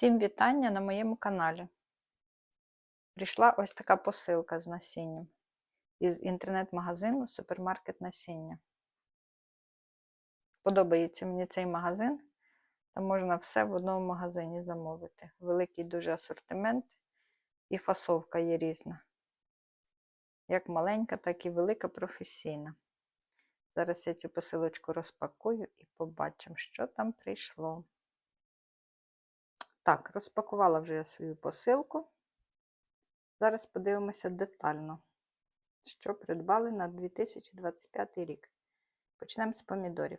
Всім вітання на моєму каналі. Прийшла ось така посилка з насінням із інтернет-магазину Супермаркет насіння. Подобається мені цей магазин. Там можна все в одному магазині замовити. Великий дуже асортимент і фасовка є різна. Як маленька, так і велика професійна. Зараз я цю посилочку розпакую і побачимо, що там прийшло. Так, розпакувала вже я свою посилку. Зараз подивимося детально, що придбали на 2025 рік. Почнемо з помідорів.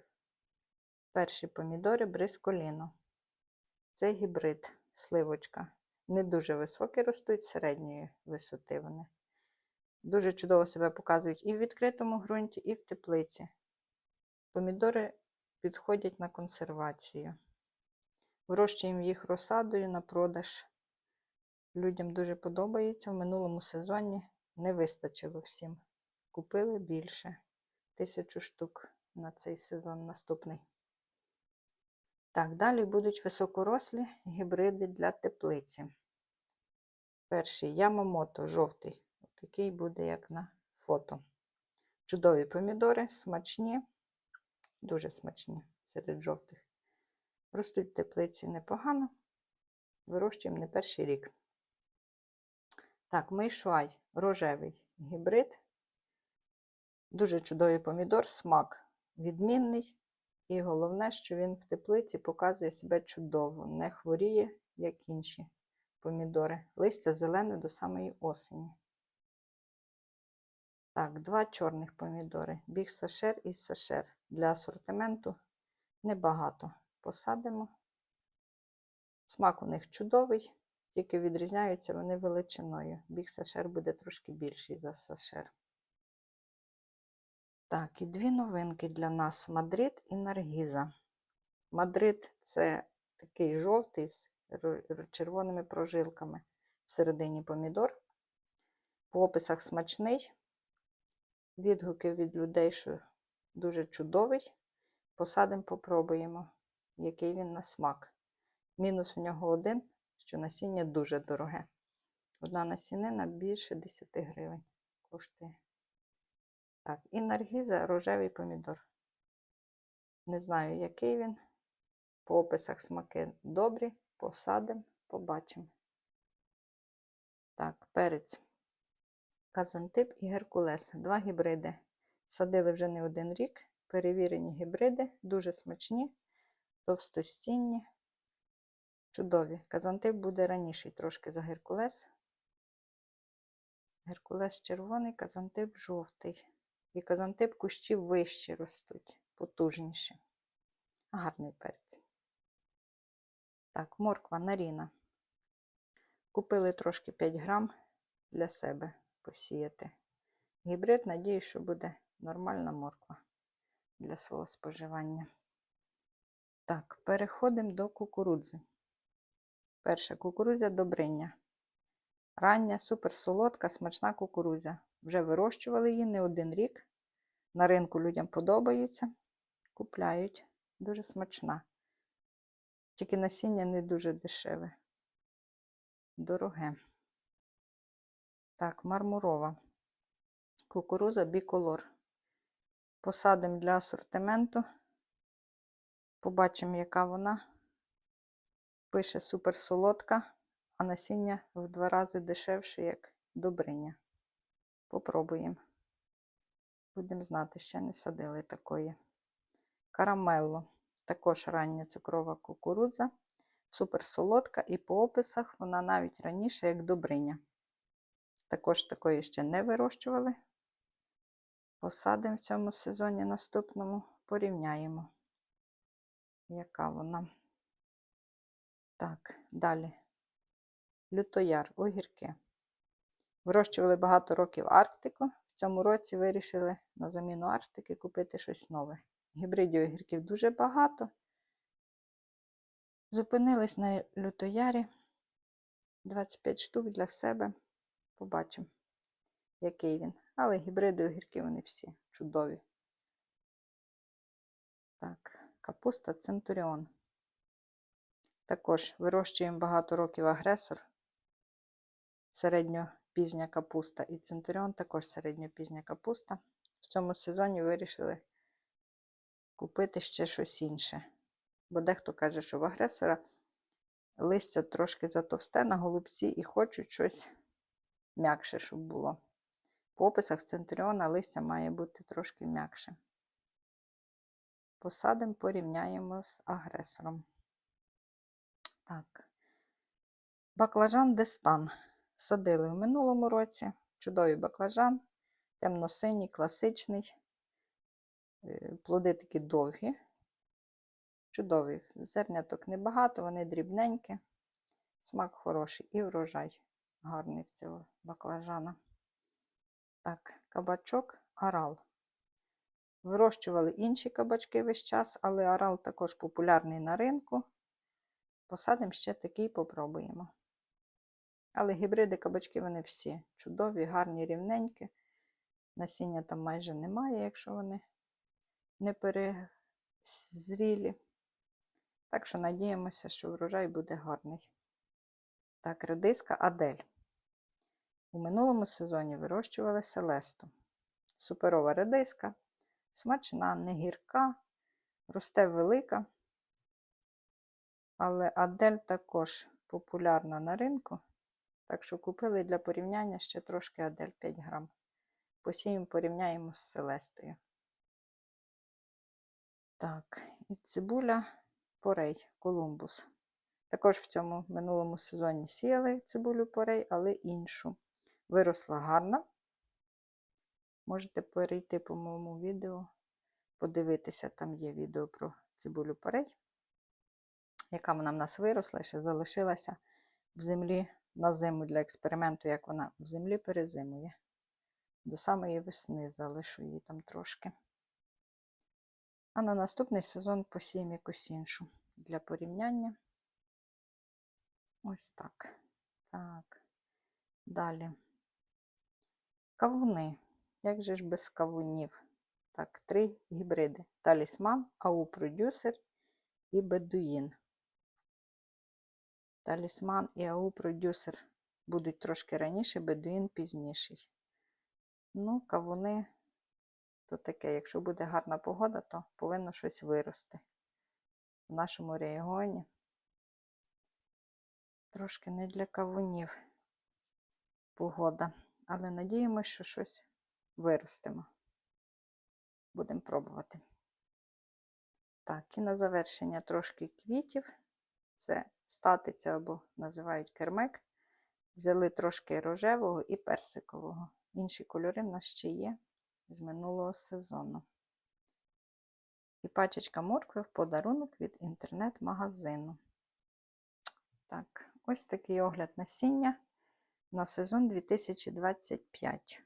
Перші помідори брисколіно. Це гібрид, сливочка. Не дуже високі ростуть, середньої висоти вони. Дуже чудово себе показують і в відкритому ґрунті, і в теплиці. Помідори підходять на консервацію. Вирощуємо їх розсадою на продаж. Людям дуже подобається. В минулому сезоні не вистачило всім. Купили більше. Тисячу штук на цей сезон наступний. Так, далі будуть високорослі гібриди для теплиці. Перший Ямамото жовтий. Такий буде, як на фото. Чудові помідори, смачні, дуже смачні серед жовтих. Ростуть теплиці непогано. Вирощуємо не перший рік. Так, мейшуай рожевий гібрид. Дуже чудовий помідор, смак відмінний. І головне, що він в теплиці показує себе чудово, не хворіє, як інші помідори. Листя зелене до самої осені. Так, два чорних помідори. Біг сашер і сашер. Для асортименту небагато посадимо. Смак у них чудовий, тільки відрізняються вони величиною. Біг сашер буде трошки більший за сашер. Так, і дві новинки для нас: Мадрид і Наргіза. Мадрид це такий жовтий з червоними прожилками всередині помідор. По описах смачний. Відгуки від людей, що дуже чудовий. Посадимо, попробуємо який він на смак. Мінус в нього один, що насіння дуже дороге. Одна насінина більше 10 гривень коштує. Так, і наргіза рожевий помідор. Не знаю, який він. По описах смаки добрі, посадимо, побачимо. Так, перець. Казантип і Геркулес. Два гібриди. Садили вже не один рік. Перевірені гібриди, дуже смачні товстостінні, чудові. Казантип буде раніший трошки за Геркулес. Геркулес червоний, казантип жовтий. І казантип кущі вищі ростуть, потужніші. Гарний перець. Так, морква наріна. Купили трошки 5 грам для себе посіяти. Гібрид, надію, що буде нормальна морква для свого споживання. Так, переходимо до кукурудзи. Перша кукурудзя добриня. Рання, суперсолодка, смачна кукурудзя. Вже вирощували її не один рік. На ринку людям подобається. Купляють. Дуже смачна. Тільки насіння не дуже дешеве. Дороге. Так, мармурова. Кукуруза біколор. Посадимо для асортименту. Побачимо, яка вона. Пише супер солодка, а насіння в два рази дешевше, як добриня. Попробуємо. Будемо знати, ще не садили такої. Карамелло. Також рання цукрова кукурудза. Супер солодка, і по описах вона навіть раніше, як добриня. Також такої ще не вирощували. Посадимо в цьому сезоні наступному, порівняємо яка вона. Так, далі. Лютояр, огірки. Вирощували багато років Арктику. В цьому році вирішили на заміну Арктики купити щось нове. Гібридів огірків дуже багато. Зупинились на лютоярі. 25 штук для себе. Побачимо, який він. Але гібриди огірки вони всі чудові. Так. Капуста Центуріон. Також вирощуємо багато років агресор, середньопізня капуста і центуріон також середньопізня капуста. В цьому сезоні вирішили купити ще щось інше. Бо дехто каже, що в агресора листя трошки затовсте на голубці і хочуть щось м'якше, щоб було. По описах в центуріона листя має бути трошки м'якше. Посадимо, порівняємо з агресором. Так. Баклажан Дестан. Садили в минулому році. Чудовий баклажан, темно-синій, класичний. Е, Плоди такі довгі. Чудовий. Зерняток небагато, вони дрібненькі. Смак хороший і врожай гарний в цього баклажана. Так, кабачок Арал. Вирощували інші кабачки весь час, але Арал також популярний на ринку. Посадимо ще такий попробуємо. Але гібриди кабачки вони всі чудові, гарні, рівненькі. Насіння там майже немає, якщо вони не перезрілі. Так що надіємося, що врожай буде гарний. Так, редиска Адель. У минулому сезоні вирощували селесту. Суперова редиска, смачна, не гірка, росте велика. Але Адель також популярна на ринку. Так що купили для порівняння ще трошки Адель 5 грам. Посіємо, порівняємо з селестою. Так, і цибуля порей, колумбус. Також в цьому минулому сезоні сіяли цибулю порей, але іншу. Виросла гарна. Можете перейти по моєму відео, подивитися, там є відео про цибулю порей, яка вона в нас виросла ще залишилася в землі на зиму для експерименту, як вона в землі перезимує. До самої весни залишу її там трошки. А на наступний сезон посіємо якусь іншу для порівняння. Ось так. Так. Далі. Кавуни. Як же ж без кавунів? Так, три гібриди: талісман, ау продюсер і бедуїн. Талісман і ау продюсер будуть трошки раніше, бедуїн пізніший. Ну, кавуни то таке, якщо буде гарна погода, то повинно щось вирости. В нашому регіоні трошки не для кавунів погода, але надіємося, що щось виростемо. Будемо пробувати. Так, і на завершення трошки квітів. Це статиця або називають кермек. Взяли трошки рожевого і персикового. Інші кольори в нас ще є з минулого сезону. І пачечка моркви в подарунок від інтернет-магазину. Так, ось такий огляд насіння на сезон 2025.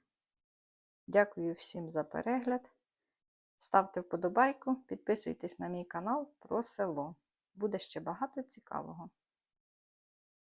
Дякую всім за перегляд. Ставте вподобайку, підписуйтесь на мій канал про село. Буде ще багато цікавого.